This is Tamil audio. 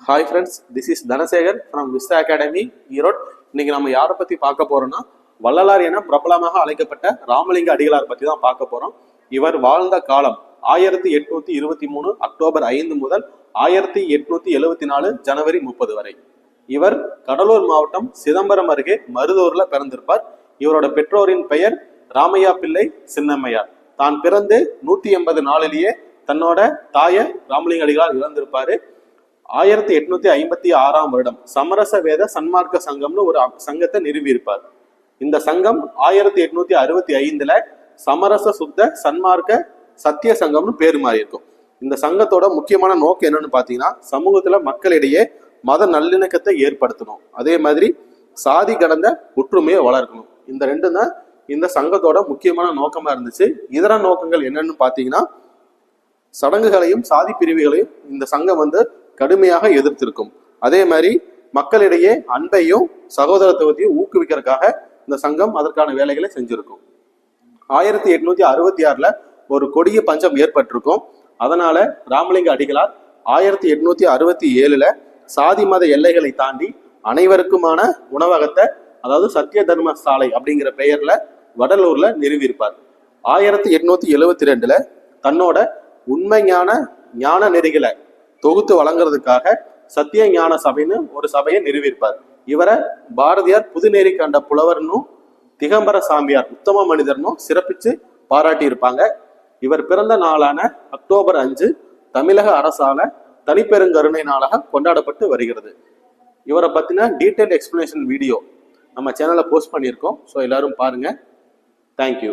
Hi friends this is Dhanasekar from Vista academy Erode. இன்னைக்கு நம்ம யாரை பத்தி பார்க்க போறோம்னா வள்ளலார் என பிரபலமாக அழைக்கப்பட்ட ராமலிங்க அடிகளார் பத்தி தான் பார்க்க போறோம். இவர் வாழ்ந்த காலம் ஆயிரத்தி எட்நூத்தி இருபத்தி மூணு அக்டோபர் ஐந்து முதல் ஆயிரத்தி எட்நூத்தி எழுவத்தி நாலு ஜனவரி முப்பது வரை. இவர் கடலூர் மாவட்டம் சிதம்பரம் அருகே மருதூர்ல பிறந்திருப்பார். இவரோட பெற்றோரின் பெயர் ராமையா பிள்ளை சின்னம்மையார். தான் பிறந்து நூத்தி எண்பது நாளிலேயே தன்னோட தாய ராமலிங்க அடிகளார் இழந்திருப்பாரு. ஆயிரத்தி எட்நூத்தி ஐம்பத்தி ஆறாம் வருடம் சமரச வேத சன்மார்க்க சங்கம்னு ஒரு சங்கத்தை நிறுவியிருப்பார். இந்த சங்கம் ஆயிரத்தி எட்நூத்தி அறுபத்தி ஐந்துல சமரச சுத்த சன்மார்க்க சத்திய சங்கம்னு பேர் மாறி இருக்கும் இந்த சங்கத்தோட முக்கியமான நோக்கம் என்னன்னு பாத்தீங்கன்னா சமூகத்துல மக்களிடையே மத நல்லிணக்கத்தை ஏற்படுத்தணும். அதே மாதிரி சாதி கடந்த ஒற்றுமையை வளர்க்கணும். இந்த ரெண்டும் தான் இந்த சங்கத்தோட முக்கியமான நோக்கமா இருந்துச்சு. இதர நோக்கங்கள் என்னன்னு பாத்தீங்கன்னா சடங்குகளையும் சாதி பிரிவுகளையும் இந்த சங்கம் வந்து கடுமையாக எதிர்த்திருக்கும். அதே மாதிரி மக்களிடையே அன்பையும் சகோதரத்துவத்தையும் ஊக்குவிக்கிறதுக்காக இந்த சங்கம் அதற்கான வேலைகளை செஞ்சிருக்கும். ஆயிரத்தி எட்நூத்தி அறுபத்தி ஆறுல ஒரு கொடிய பஞ்சம் ஏற்பட்டிருக்கும். அதனால ராமலிங்க அடிகளார் ஆயிரத்தி எட்நூத்தி அறுபத்தி ஏழுல சாதி மத எல்லைகளை தாண்டி அனைவருக்குமான உணவகத்தை அதாவது சத்திய தர்ம சாலை அப்படிங்கிற பெயர்ல வடலூர்ல நிறுவியிருப்பார். ஆயிரத்தி எட்நூத்தி எழுவத்தி ரெண்டுல தன்னோட உண்மை ஞான ஞான நெறிகளை தொகுத்து வழங்குறதுக்காக சத்திய ஞான சபைன்னு ஒரு சபையை நிறுவியிருப்பார். இவரை பாரதியார் புதுநேரி கண்ட புலவர்னும் திகம்பர சாமியார் உத்தம மனிதர்னும் சிறப்பிச்சு பாராட்டி இருப்பாங்க இவர் பிறந்த நாளான அக்டோபர் அஞ்சு தமிழக அரசால தனிப்பெருங்கருணை நாளாக கொண்டாடப்பட்டு வருகிறது. இவரை பத்தின டீட்டெயில் எக்ஸ்பிளனேஷன் வீடியோ நம்ம சேனல்ல போஸ்ட் பண்ணியிருக்கோம். ஸோ எல்லாரும் பாருங்க. தேங்க்யூ